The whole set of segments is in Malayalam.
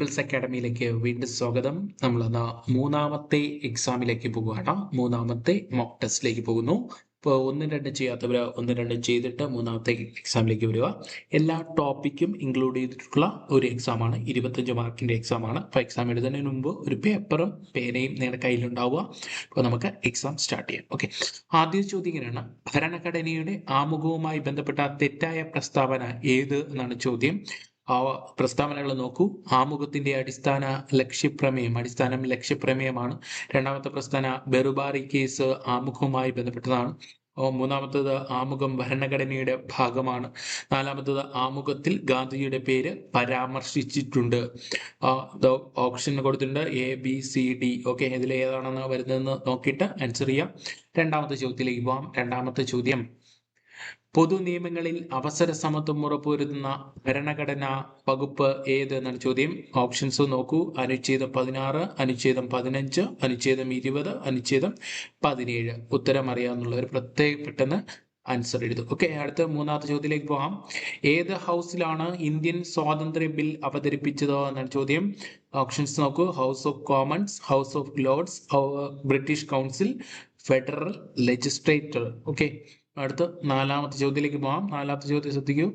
പീപ്പിൾസ് അക്കാഡമിയിലേക്ക് വീണ്ടും സ്വാഗതം. നമ്മൾ എന്നാ മൂന്നാമത്തെ എക്സാമിലേക്ക് പോകുകയാണ്. മൂന്നാമത്തെ മോക്ക് ടെസ്റ്റിലേക്ക് പോകുന്നു. ഇപ്പോൾ ഒന്നും രണ്ടും ചെയ്യാത്തവർ ഒന്നും രണ്ടും ചെയ്തിട്ട് മൂന്നാമത്തെ എക്സാമിലേക്ക് വരിക. എല്ലാ ടോപ്പിക്കും ഇൻക്ലൂഡ് ചെയ്തിട്ടുള്ള ഒരു എക്സാമാണ് ഇരുപത്തഞ്ച് മാർക്കിന്റെ എക്സാമാണ് അപ്പോൾ എക്സാം എഴുതുന്നതിന് മുമ്പ് ഒരു പേപ്പറും പേനയും നിങ്ങളുടെ കയ്യിലുണ്ടാവുക. അപ്പോൾ നമുക്ക് എക്സാം സ്റ്റാർട്ട് ചെയ്യാം. ഓക്കെ ആദ്യ ചോദ്യം ഇങ്ങനെയാണ്. ഭരണഘടനയുടെ ആമുഖവുമായി ബന്ധപ്പെട്ട തെറ്റായ പ്രസ്താവന ഏത് എന്നാണ് ചോദ്യം. ആ പ്രസ്താവനകൾ നോക്കൂ. ആമുഖത്തിന്റെ അടിസ്ഥാന ലക്ഷ്യപ്രമേയം അടിസ്ഥാനം ലക്ഷ്യപ്രമേയമാണ്. രണ്ടാമത്തെ പ്രസ്താവന ബെറുബാറി കേസ് ആമുഖവുമായി ബന്ധപ്പെട്ടതാണ്. മൂന്നാമത്തത് ആമുഖം ഭരണഘടനയുടെ ഭാഗമാണ്. നാലാമത്തത് ആമുഖത്തിൽ ഗാന്ധിജിയുടെ പേര് പരാമർശിച്ചിട്ടുണ്ട്. ഓപ്ഷൻ കൊടുത്തിട്ടുണ്ട് A B C D. Okay ഇതിൽ ഏതാണെന്ന് വരുന്നതെന്ന് നോക്കിയിട്ട് ആൻസർ ചെയ്യാം. രണ്ടാമത്തെ ചോദ്യത്തിലേക്ക് പോവാം. രണ്ടാമത്തെ ചോദ്യം. പൊതു നിയമങ്ങളിൽ അവസര സമത്വം ഉറപ്പുവരുത്തുന്ന ഭരണഘടനാ വകുപ്പ് ഏത് എന്നാണ് ചോദ്യം ഓപ്ഷൻസ് നോക്കൂ. അനുച്ഛേദം പതിനാറ് അനുച്ഛേദം പതിനഞ്ച് അനുച്ഛേദം ഇരുപത് അനുച്ഛേദം പതിനേഴ്. ഉത്തരം അറിയാമെന്നുള്ളവർ പ്രത്യേക പെട്ടെന്ന് ആൻസർ എഴുതും. ഓക്കെ അടുത്ത മൂന്നാമത്തെ ചോദ്യത്തിലേക്ക് പോകാം. ഏത് ഹൗസിലാണ് ഇന്ത്യൻ സ്വാതന്ത്ര്യ ബിൽ അവതരിപ്പിച്ചത് എന്നാണ് ചോദ്യം. ഓപ്ഷൻസ് നോക്കൂ. House of Commons House of Lords British Council federal legislator okay അടുത്ത നാലാമത്തെ ചോദ്യത്തിലേക്ക് പോകാം നാലാമത്തെ ചോദ്യം ശ്രദ്ധിക്കൂ.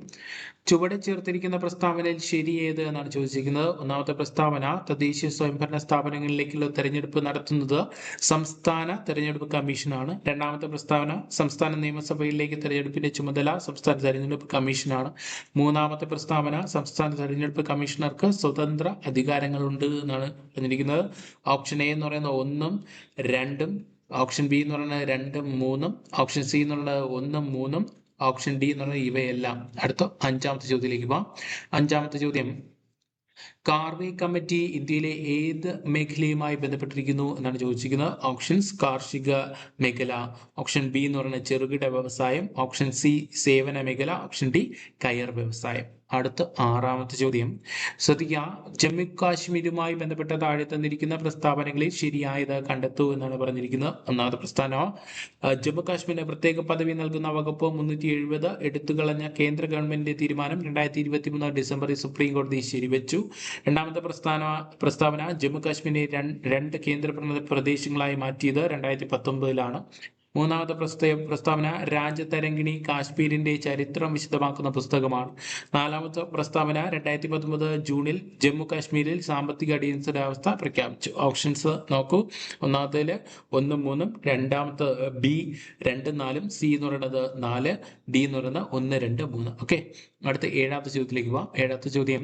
ചുവടെ ചേർത്തിരിക്കുന്ന പ്രസ്താവനയിൽ ശരി ഏത് എന്നാണ് ചോദിച്ചിരിക്കുന്നത്. ഒന്നാമത്തെ പ്രസ്താവന തദ്ദേശീയ സ്വയംഭരണ സ്ഥാപനങ്ങളിലേക്കുള്ള തെരഞ്ഞെടുപ്പ് നടത്തുന്നത് സംസ്ഥാന തെരഞ്ഞെടുപ്പ് കമ്മീഷനാണ്. രണ്ടാമത്തെ പ്രസ്താവന സംസ്ഥാന നിയമസഭയിലേക്ക് തെരഞ്ഞെടുപ്പിന്റെ ചുമതല സംസ്ഥാന തെരഞ്ഞെടുപ്പ് കമ്മീഷനാണ്. മൂന്നാമത്തെ പ്രസ്താവന സംസ്ഥാന തെരഞ്ഞെടുപ്പ് കമ്മീഷണർക്ക് സ്വതന്ത്ര അധികാരങ്ങളുണ്ട് എന്നാണ് പറഞ്ഞിരിക്കുന്നത്. ഓപ്ഷൻ എ എന്ന് പറയുന്നത് ഒന്നും രണ്ടും ഓപ്ഷൻ ബി എന്ന് പറയുന്നത് രണ്ടും മൂന്നും ഓപ്ഷൻ സി എന്ന് പറയുന്നത് ഒന്നും മൂന്നും ഓപ്ഷൻ ഡി എന്ന് പറയുന്നത് ഇവയെല്ലാം. അടുത്ത അഞ്ചാമത്തെ ചോദ്യത്തിലേക്ക് പോവാം. അഞ്ചാമത്തെ ചോദ്യം കാർവേ കമ്മിറ്റി ഇന്ത്യയിലെ ഏത് മേഖലയുമായി ബന്ധപ്പെട്ടിരിക്കുന്നു എന്നാണ് ചോദിച്ചിരിക്കുന്നത്. ഓപ്ഷൻസ് കാർഷിക മേഖല. ഓപ്ഷൻ ബി എന്ന് പറയുന്നത് ചെറുകിട വ്യവസായം. ഓപ്ഷൻ സി സേവന മേഖല. ഓപ്ഷൻ ഡി കയർ വ്യവസായം. അടുത്ത ആറാമത്തെ ചോദ്യം. ശ്രദ്ധിക്കുക ജമ്മു കാശ്മീരുമായി ബന്ധപ്പെട്ട താഴെ തന്നിരിക്കുന്ന പ്രസ്താവനകളിൽ ശരിയായത് കണ്ടെത്തൂ എന്നാണ് പറഞ്ഞിരിക്കുന്നത്. ഒന്നാമത്തെ പ്രസ്ഥാന ജമ്മു കാശ്മീരിന് പ്രത്യേക പദവി നൽകുന്ന വകുപ്പ് മുന്നൂറ്റി എഴുപത് എടുത്തുകളഞ്ഞ കേന്ദ്ര ഗവൺമെന്റിന്റെ തീരുമാനം രണ്ടായിരത്തി ഇരുപത്തി മൂന്ന് ഡിസംബറിൽ സുപ്രീം കോടതി ശരിവെച്ചു. രണ്ടാമത്തെ പ്രസ്ഥാന പ്രസ്താവന ജമ്മു കാശ്മീരിനെ രണ്ട് കേന്ദ്രഭരണ പ്രദേശങ്ങളായി മാറ്റിയത് രണ്ടായിരത്തി പത്തൊമ്പതിലാണ്. മൂന്നാമത്തെ പ്രസ്താവന രാജ്യതരംഗിണി കാശ്മീരിന്റെ ചരിത്രം വിശദമാക്കുന്ന പുസ്തകമാണ്. നാലാമത്തെ പ്രസ്താവന രണ്ടായിരത്തി പത്തൊമ്പത് ജൂണിൽ ജമ്മു കാശ്മീരിൽ സാമ്പത്തിക അടിയന്തരാവസ്ഥ പ്രഖ്യാപിച്ചു. ഓപ്ഷൻസ് നോക്കൂ. ഒന്നാമത്തേൽ ഒന്നും മൂന്നും രണ്ടാമത്തെ ബി രണ്ട് നാലും സി എന്ന് പറയുന്നത് നാല് ഡി എന്ന് പറയുന്നത് ഒന്ന് രണ്ട് മൂന്ന്. ഓക്കെ? അടുത്ത ഏഴാമത്തെ ചോദ്യത്തിലേക്ക് പോവാം. ഏഴാമത്തെ ചോദ്യം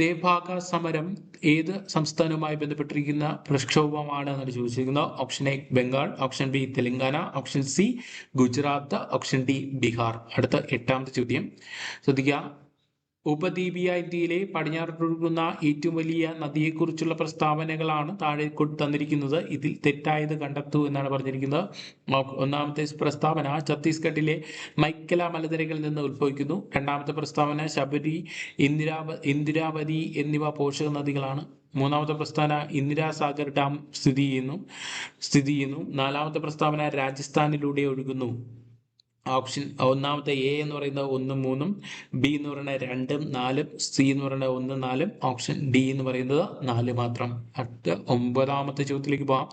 തേഭാഗ സമരം ഏത് സംസ്ഥാനവുമായി ബന്ധപ്പെട്ടിരിക്കുന്ന പ്രക്ഷോഭമാണ് എന്നാണ് ചോദിച്ചിരിക്കുന്നത്. Option A Bengal option B Telangana option C Gujarat option D Bihar അടുത്ത എട്ടാമത്തെ ചോദ്യം. ശ്രദ്ധിക്കുക. ഉപദ്വീപീയ ഇന്ത്യയിലെ പടിഞ്ഞാറൊഴുകുന്ന ഏറ്റവും വലിയ നദിയെക്കുറിച്ചുള്ള പ്രസ്താവനകളാണ് താഴെ തന്നിരിക്കുന്നത്. ഇതിൽ തെറ്റായത് കണ്ടെത്തൂ എന്നാണ് പറഞ്ഞിരിക്കുന്നത്. ഒന്നാമത്തെ പ്രസ്താവന ഛത്തീസ്ഗഡിലെ മൈക്കല മലനിരകളിൽ നിന്ന് ഉത്ഭവിക്കുന്നു. രണ്ടാമത്തെ പ്രസ്താവന ശബരി ഇന്ദിരാവ ഇന്ദിരാവതി എന്നിവ പോഷക നദികളാണ്. മൂന്നാമത്തെ പ്രസ്താവന ഇന്ദിരാസാഗർ ഡാം സ്ഥിതി ചെയ്യുന്നു സ്ഥിതി ചെയ്യുന്നു. നാലാമത്തെ പ്രസ്താവന രാജസ്ഥാനിലൂടെ ഒഴുകുന്നു. ഓപ്ഷൻ ഒന്നാമത്തെ എ എന്ന് പറയുന്നത് ഒന്നും മൂന്നും ബി എന്ന് പറയുന്നത് രണ്ടും നാലും സി എന്ന് പറയുന്നത് ഒന്ന് നാലും ഓപ്ഷൻ ഡി എന്ന് പറയുന്നത് നാല് മാത്രം. അടുത്ത ഒമ്പതാമത്തെ ചോദ്യത്തിലേക്ക് പോവാം.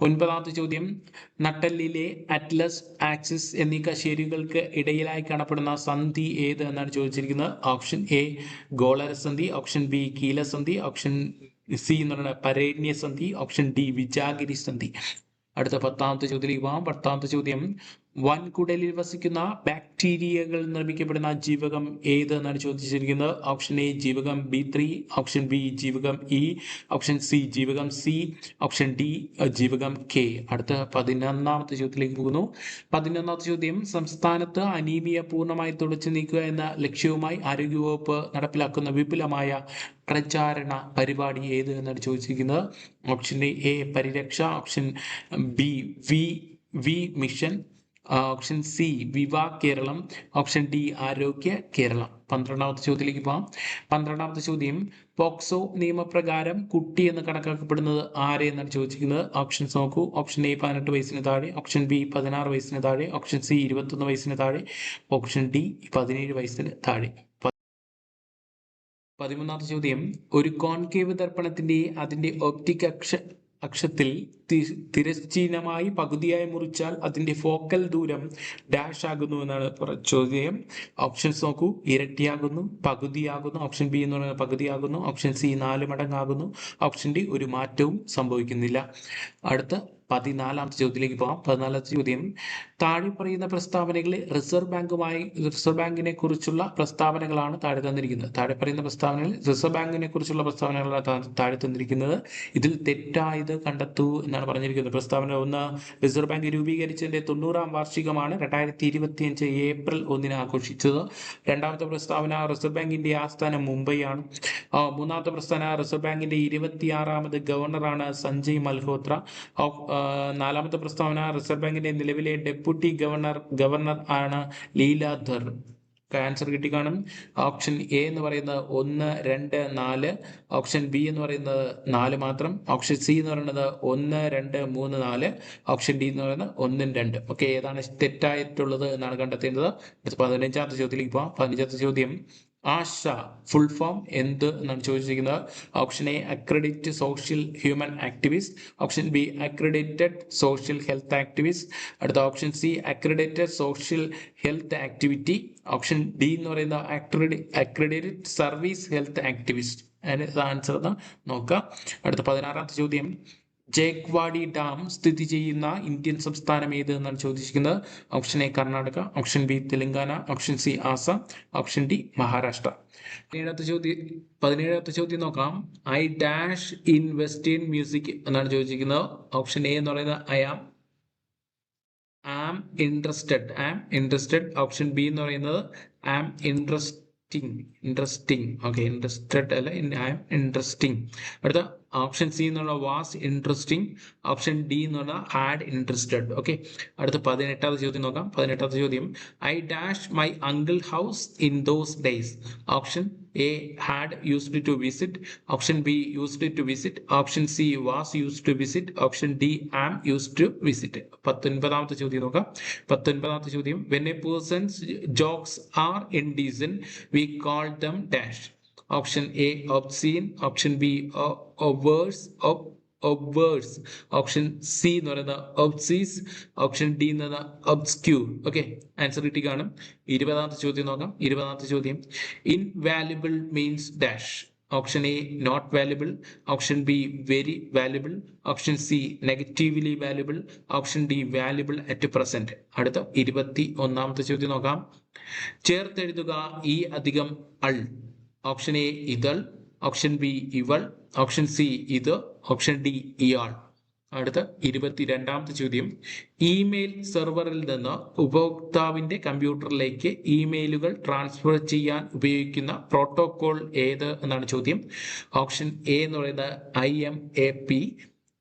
ഒൻപതാമത്തെ ചോദ്യം നട്ടല്ലിലെ അറ്റ്ലസ് ആക്സിസ് എന്നീ കശേരികൾക്ക് ഇടയിലായി കാണപ്പെടുന്ന സന്ധി ഏത് എന്നാണ് ചോദിച്ചിരിക്കുന്നത്? ഓപ്ഷൻ എ ഗോളരസന്ധി ഓപ്ഷൻ ബി കീലസന്ധി ഓപ്ഷൻ സി എന്ന് പറയുന്നത് പരേണ്യ സന്ധി ഓപ്ഷൻ ഡി വിജാഗിരി സന്ധി. അടുത്ത പത്താമത്തെ ചോദ്യത്തിലേക്ക് പോവാം. പത്താമത്തെ ചോദ്യം വൻകുടലിൽ വസിക്കുന്ന ബാക്ടീരിയകൾ നിർമ്മിക്കപ്പെടുന്ന ജീവകം ഏത് എന്നാണ് ചോദിച്ചിരിക്കുന്നത്? ഓപ്ഷൻ എ ജീവകം ബി ത്രീ ഓപ്ഷൻ ബി ജീവകം ഇ ഓപ്ഷൻ സി ജീവകം സി ഓപ്ഷൻ ഡി ജീവകം കെ അടുത്ത പതിനൊന്നാമത്തെ ചോദ്യത്തിലേക്ക് പോകുന്നു. പതിനൊന്നാമത്തെ ചോദ്യം സംസ്ഥാനത്ത് അനീമിയ പൂർണമായി തുടച്ചു നീക്കുക എന്ന ലക്ഷ്യവുമായി ആരോഗ്യവകുപ്പ് നടപ്പിലാക്കുന്ന വിപുലമായ പ്രചാരണ പരിപാടി ഏത് എന്നാണ് ചോദിച്ചിരിക്കുന്നത്? Option A Pariraksha option B V V mission option C Viva Keralam. Option D Arogya Keralam. പന്ത്രണ്ടാമത്തെ ചോദ്യത്തിലേക്ക് പോകാം പന്ത്രണ്ടാമത്തെ ചോദ്യം പോക്സോ നിയമപ്രകാരം കുട്ടി എന്ന് കണക്കാക്കപ്പെടുന്നത് ആരെ എന്നാണ് ചോദിച്ചിരിക്കുന്നത്? ഓപ്ഷൻസ് നോക്കൂ. ഓപ്ഷൻ എ പതിനെട്ട് വയസ്സിന് താഴെ. ഓപ്ഷൻ ബി പതിനാറ് വയസ്സിന് താഴെ. ഓപ്ഷൻ സി ഇരുപത്തൊന്ന് വയസ്സിന് താഴെ. ഓപ്ഷൻ ഡി പതിനേഴ് വയസ്സിന് താഴെ. പതിമൂന്നാമത്തെ ചോദ്യം ഒരു കോൺകേവ് ദർപ്പണത്തിന്റെ അതിന്റെ ഒപ്റ്റിക് അക്ഷ അക്ഷത്തിൽ തിരശ്ചീനമായി പകുതിയായി മുറിച്ചാൽ അതിന്റെ ഫോക്കൽ ദൂരം ഡാഷ് ആകുന്നു എന്നാണ് ചോദ്യം. ഓപ്ഷൻസ് നോക്കൂ. ഇരട്ടിയാകുന്നു പകുതിയാകുന്നു. ഓപ്ഷൻ ബി എന്ന് പറയുന്നത് പകുതിയാകുന്നു. ഓപ്ഷൻ സി നാല് മടങ്ങാകുന്നു. ഓപ്ഷൻ ഡി ഒരു മാറ്റവും സംഭവിക്കുന്നില്ല. അടുത്ത പതിനാലാമത്തെ ചോദ്യത്തിലേക്ക് പോകാം പതിനാലാമത്തെ ചോദ്യം താഴെ പറയുന്ന പ്രസ്താവനകളിൽ റിസർവ് ബാങ്കുമായി റിസർവ് ബാങ്കിനെ കുറിച്ചുള്ള പ്രസ്താവനകളാണ് താഴെ തന്നിരിക്കുന്നത്. താഴെ പറയുന്ന പ്രസ്താവനകളിൽ റിസർവ് ബാങ്കിനെ കുറിച്ചുള്ള പ്രസ്താവനകളാണ് താഴെ തന്നിരിക്കുന്നത്. ഇതിൽ തെറ്റായത് കണ്ടെത്തൂ എന്നാണ് പറഞ്ഞിരിക്കുന്നത്. പ്രസ്താവന ഒന്ന് റിസർവ് ബാങ്ക് രൂപീകരിച്ചതിന്റെ തൊണ്ണൂറാം വാർഷികമാണ് രണ്ടായിരത്തി ഇരുപത്തിയഞ്ച് ഏപ്രിൽ ഒന്നിന് ആഘോഷിച്ചത്. രണ്ടാമത്തെ പ്രസ്താവന റിസർവ് ബാങ്കിന്റെ ആസ്ഥാനം മുംബൈയാണ്. മൂന്നാമത്തെ പ്രസ്താവന റിസർവ് ബാങ്കിന്റെ ഇരുപത്തിയാറാമത് ഗവർണറാണ് സഞ്ജയ് മൽഹോത്ര. നാലാമത്തെ പ്രസ്താവന റിസർവ് ബാങ്കിന്റെ നിലവിലെ ഡെപ്യൂട്ടി ഗവർണർ ഗവർണർ ആണ് ലീലാധർ ആൻസർ കിട്ടി കാണും. ഓപ്ഷൻ എ എന്ന് പറയുന്നത് ഒന്ന് രണ്ട് നാല്. ഓപ്ഷൻ ബി എന്ന് പറയുന്നത് നാല് മാത്രം. ഓപ്ഷൻ സി എന്ന് പറയുന്നത് ഒന്ന് രണ്ട് മൂന്ന് നാല്. ഓപ്ഷൻ ഡി എന്ന് പറയുന്നത് ഒന്നും രണ്ട്. ഓക്കെ ഏതാണ് തെറ്റായിട്ടുള്ളത് എന്നാണ് കണ്ടെത്തേണ്ടത്? പതിനഞ്ചാമത്തെ ചോദ്യത്തിലേക്ക് പോവാം. പതിനഞ്ചാമത്തെ ചോദ്യം. ആശ ഫുൾ ഫോം എന്ത് എന്നാണ് ചോദിച്ചിരിക്കുന്നത്? Option A accredit social human activist option B accredited social health activist അടുത്ത option C accredited social health activity option D എന്ന് പറയുന്ന അക്രഡി അക്രഡിറ്റഡ് സർവീസ് ഹെൽത്ത് ആക്ടിവിസ്റ്റ് അതിന് ആൻസർ നോക്കാം അടുത്ത പതിനാറാമത്തെ ചോദ്യം. ജേക്വാഡി ഡാം സ്ഥിതി ചെയ്യുന്ന ഇന്ത്യൻ സംസ്ഥാനം ഏത് എന്നാണ് ചോദിച്ചിരിക്കുന്നത്? Option A Karnataka option B Telangana option C Assam option D Maharashtra. പതിനേഴാമത്തെ ചോദ്യം പതിനേഴാമത്തെ ചോദ്യം നോക്കാം. I dash in western music എന്നാണ് ചോദിച്ചിരിക്കുന്നത്. ഓപ്ഷൻ എ എന്ന് പറയുന്നത് I am am interested am interested option B എന്ന് പറയുന്നത് am interesting interesting okay interested അല്ല? ഐ ആം ഇൻട്രസ്റ്റിംഗ് അടുത്ത ഓപ്ഷൻ സി എന്നുള്ള വാസ് ഇൻട്രസ്റ്റിംഗ് ഓപ്ഷൻ ഡി എന്ന് പറഞ്ഞാൽ ഹാഡ് ഇൻട്രസ്റ്റഡ് ഓക്കെ അടുത്ത പതിനെട്ടാമത്തെ ചോദ്യം നോക്കാം. പതിനെട്ടാമത്തെ ചോദ്യം. I dash my uncle house in those days option A had used to visit option B used to visit option C was used to visit option D am used to visit പത്തൊൻപതാമത്തെ ചോദ്യം നോക്കാം. പത്തൊൻപതാമത്തെ ചോദ്യം. When a person's jokes are indecent we call them dash option A option option B ob obverse, option C എന്ന് പറയുന്നത് ഒബ്സീസ് ഓപ്ഷൻ ഡി എന്ന് പറയുന്നത് obscure. ഓക്കെ ആൻസർ കിട്ടി കാണും. ഇരുപതാമത്തെ ചോദ്യം നോക്കാം. ഇരുപതാമത്തെ ചോദ്യം. Invaluable means dash option A not valuable option B very valuable option C negatively valuable option D valuable at present അടുത്ത ഇരുപത്തി ഒന്നാമത്തെ ചോദ്യം നോക്കാം. ചേർത്തെഴുതുക ഈ അധികം അൾ. ഓപ്ഷൻ എ ഇതൾ ഓപ്ഷൻ ബി ഇവൾ ഓപ്ഷൻ സി ഇത് ഓപ്ഷൻ ഡി ഇയാൾ. അടുത്ത ഇരുപത്തിരണ്ടാമത്തെ ചോദ്യം. ഇമെയിൽ സെർവറിൽ നിന്ന് ഉപഭോക്താവിന്റെ കമ്പ്യൂട്ടറിലേക്ക് ഇമെയിലുകൾ ട്രാൻസ്ഫർ ചെയ്യാൻ ഉപയോഗിക്കുന്ന പ്രോട്ടോകോൾ ഏത് എന്നാണ് ചോദ്യം. ഓപ്ഷൻ എ എന്ന് പറയുന്നത് I M A P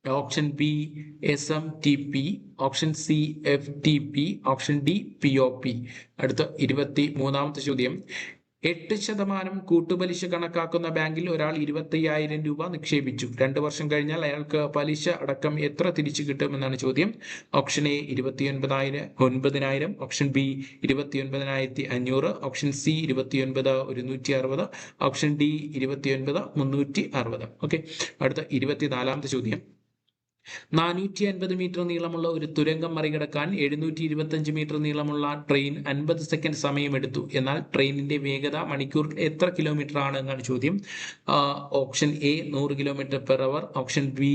option B S M T P option C F T P option D P O P. അടുത്ത ഇരുപത്തി മൂന്നാമത്തെ ചോദ്യം. എട്ട് ശതമാനം കൂട്ടുപലിശ കണക്കാക്കുന്ന ബാങ്കിൽ ഒരാൾ ഇരുപത്തയ്യായിരം രൂപ നിക്ഷേപിച്ചു. രണ്ട് വർഷം കഴിഞ്ഞാൽ അയാൾക്ക് പലിശ അടക്കം എത്ര തിരിച്ചു കിട്ടുമെന്നാണ് ചോദ്യം. ഓപ്ഷൻ എ ഇരുപത്തിയൊൻപതായിരം ഒൻപതിനായിരം. ഓപ്ഷൻ ബി ഇരുപത്തിയൊൻപതിനായിരത്തി അഞ്ഞൂറ് ഓപ്ഷൻ സി ഇരുപത്തിയൊൻപത് ഒരുന്നൂറ്റി അറുപത് ഓപ്ഷൻ ഡി ഇരുപത്തിയൊൻപത് മുന്നൂറ്റി അറുപത് ഓക്കെ. അടുത്ത ഇരുപത്തിനാലാമത്തെ ചോദ്യം. നാനൂറ്റി അൻപത് മീറ്റർ നീളമുള്ള ഒരു തുരങ്കം മറികടക്കാൻ എഴുന്നൂറ്റി ഇരുപത്തഞ്ച് മീറ്റർ നീളമുള്ള ട്രെയിൻ അൻപത് സെക്കൻഡ് സമയമെടുത്തു. എന്നാൽ ട്രെയിനിന്റെ വേഗത മണിക്കൂറിൽ എത്ര കിലോമീറ്റർ ആണ് എന്നാണ് ചോദ്യം. ഓപ്ഷൻ എ നൂറ് kilometre per hour option B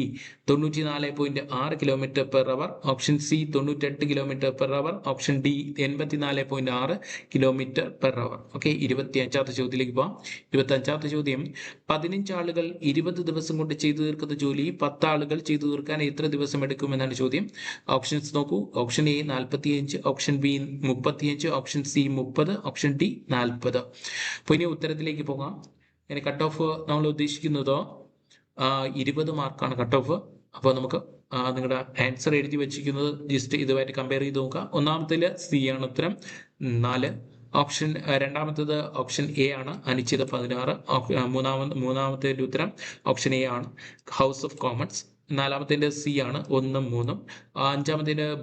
തൊണ്ണൂറ്റി നാല് പോയിന്റ് ആറ് kilometre per hour option C തൊണ്ണൂറ്റെട്ട് kilometre per hour option D എൺപത്തിനാല് പോയിന്റ് ആറ് കിലോമീറ്റർ പെർ അവർ ഓക്കെ ഇരുപത്തി അഞ്ചാമത്തെ ചോദ്യത്തിലേക്ക് പോവാം. ഇരുപത്തി അഞ്ചാമത്തെ ചോദ്യം പതിനഞ്ച് ആളുകൾ ഇരുപത് ദിവസം കൊണ്ട് ചെയ്തു തീർക്കുന്ന ജോലി പത്ത് ആളുകൾ ചെയ്തു തീർക്കാൻ എത്ര ദിവസം എടുക്കുമെന്നാണ് ചോദ്യം. ഓപ്ഷൻസ് നോക്കൂ. ഓപ്ഷൻ എ നാൽപ്പത്തിയഞ്ച് ഓപ്ഷൻ ബി മുപ്പത്തിയഞ്ച് ഓപ്ഷൻ സി മുപ്പത് ഓപ്ഷൻ ഡി നാൽപ്പത് അപ്പോൾ ഇനി ഉത്തരത്തിലേക്ക് പോകാം. ഇനി കട്ട് ഓഫ് നമ്മൾ ഉദ്ദേശിക്കുന്നതോ ഇരുപത് മാർക്കാണ് കട്ട് ഓഫ് അപ്പോൾ നമുക്ക് നിങ്ങളുടെ ആൻസർ എഴുതി വെച്ചിരിക്കുന്നത് ജസ്റ്റ് ഇതുമായിട്ട് കമ്പയർ ചെയ്ത് നോക്കുക ഒന്നാമത്തിൽ സി ആണ് ഉത്തരം. നാല്. ഓപ്ഷൻ രണ്ടാമത്തേത് ഓപ്ഷൻ എ ആണ്. അനിശ്ചിത പതിനാറ്. മൂന്നാമത്തെ മൂന്നാമത്തെ ഉത്തരം ഓപ്ഷൻ എ ആണ്. ഹൗസ് ഓഫ് കോമൺസ് നാലാമത്തേന്റെ സി ആണ് ഒന്നും മൂന്നും. ആ,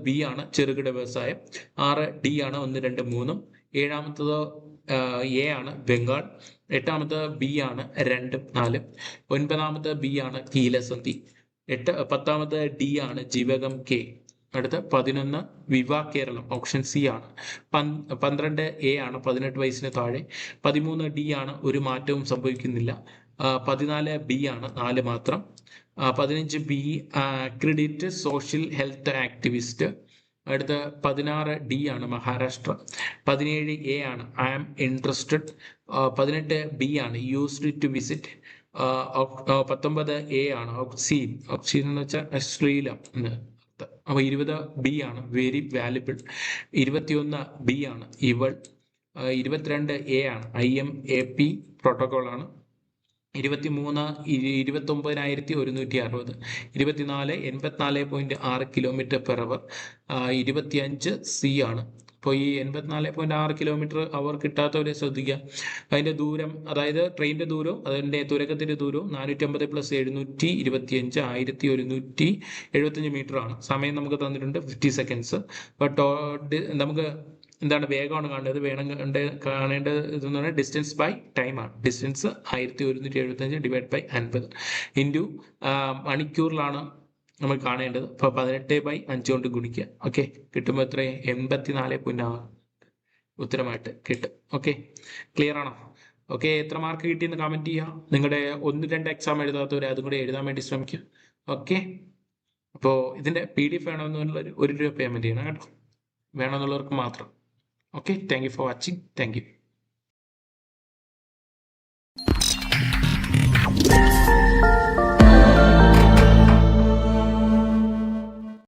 ബി ആണ് ചെറുകിട വ്യവസായം. ആറ് ഡി ആണ് ഒന്ന് രണ്ട് മൂന്നും. ഏഴാമത്തത് എ ആണ് ബംഗാൾ. എട്ടാമത്തെ ബി ആണ് രണ്ട് നാല്. ഒൻപതാമത്തെ ബി ആണ് കീലസന്ധി എട്ട് പത്താമത്തെ ഡി ആണ് ജീവകം കെ. അടുത്ത പതിനൊന്ന് വിവാ കേരളം ഓപ്ഷൻ സി ആണ്. പന്ത്രണ്ട് എ ആണ് പതിനെട്ട് വയസ്സിന് താഴെ. പതിമൂന്ന് ഡി ആണ് ഒരു മാറ്റവും സംഭവിക്കുന്നില്ല. പതിനാല് ബി ആണ് നാല് മാത്രം. പതിനഞ്ച് B credit social health activist അടുത്ത പതിനാറ് ഡി ആണ് മഹാരാഷ്ട്ര. പതിനേഴ് എ ആണ് ഐ ആം ഇൻട്രസ്റ്റഡ് പതിനെട്ട് ബി ആണ് യൂസ്ഡ് ടു വിസിറ്റ് പത്തൊമ്പത് എ ആണ് ഓക്സീൻ ഓക്സീൻ എന്ന് വെച്ചാൽ ശ്രീലം എന്ന് അർത്ഥം. അപ്പൊ ഇരുപത് ബി ആണ് വെരി വാല്യുബിൾ ഇരുപത്തിയൊന്ന് ബി ആണ് ഇവൾ ഇരുപത്തിരണ്ട് എ ആണ് I M A P protocol ആണ്. ഇരുപത്തി ഒമ്പതിനായിരത്തി ഒരുന്നൂറ്റി അറുപത് ഇരുപത്തിനാല് എൺപത്തിനാല് പോയിന്റ് ആറ് കിലോമീറ്റർ പെർ അവർ ഇരുപത്തിയഞ്ച് സി ആണ്. അപ്പോൾ ഈ എൺപത്തിനാല് പോയിന്റ് ആറ് കിലോമീറ്റർ അവർ കിട്ടാത്തവരെ ശ്രദ്ധിക്കുക അതിന്റെ ദൂരം അതായത് ട്രെയിനിന്റെ ദൂരവും അതിന്റെ തുരക്കത്തിന്റെ ദൂരവും നാനൂറ്റമ്പത് പ്ലസ് എഴുന്നൂറ്റി ഇരുപത്തിയഞ്ച് ആയിരത്തി ഒരുന്നൂറ്റി എഴുപത്തഞ്ച് ആണ്. സമയം നമുക്ക് തന്നിട്ടുണ്ട് ഫിഫ്റ്റി സെക്കൻഡ്സ് ബട്ട് നമുക്ക് എന്താണ് വേഗമാണ് കാണേണ്ടത്? വേണം കണ്ട് കാണേണ്ടത് എന്ന് പറഞ്ഞാൽ ഡിസ്റ്റൻസ് ബൈ ടൈമാണ് ഡിസ്റ്റൻസ് ആയിരത്തി ഒരുന്നൂറ്റി എഴുപത്തഞ്ച് ഡിവൈഡ് ബൈ അൻപത്. ഇന്റു മണിക്കൂറിലാണ് നമ്മൾ കാണേണ്ടത്. അപ്പോൾ പതിനെട്ട് ബൈ അഞ്ച് കൊണ്ട് ഗുണിക്കുക ഓക്കെ കിട്ടുമ്പോൾ എത്ര എൺപത്തി നാല് പോയിന്റ് ആറ്. ഉത്തരമായിട്ട് കിട്ടും. ഓക്കെ ക്ലിയർ ആണോ? ഓക്കെ എത്ര മാർക്ക് കിട്ടിയെന്ന് കമന്റ് ചെയ്യുക നിങ്ങളുടെ ഒന്ന് രണ്ട് എക്സാം എഴുതാത്തവർ അതും കൂടെ എഴുതാൻ വേണ്ടി ശ്രമിക്കുക ഓക്കെ അപ്പോൾ ഇതിന്റെ പി ഡി എഫ് വേണമെന്നുള്ള ഒരു രൂപ പേയ്മെന്റ് ചെയ്യണം കേട്ടോ. വേണമെന്നുള്ളവർക്ക് മാത്രം. Okay thank you for watching thank you.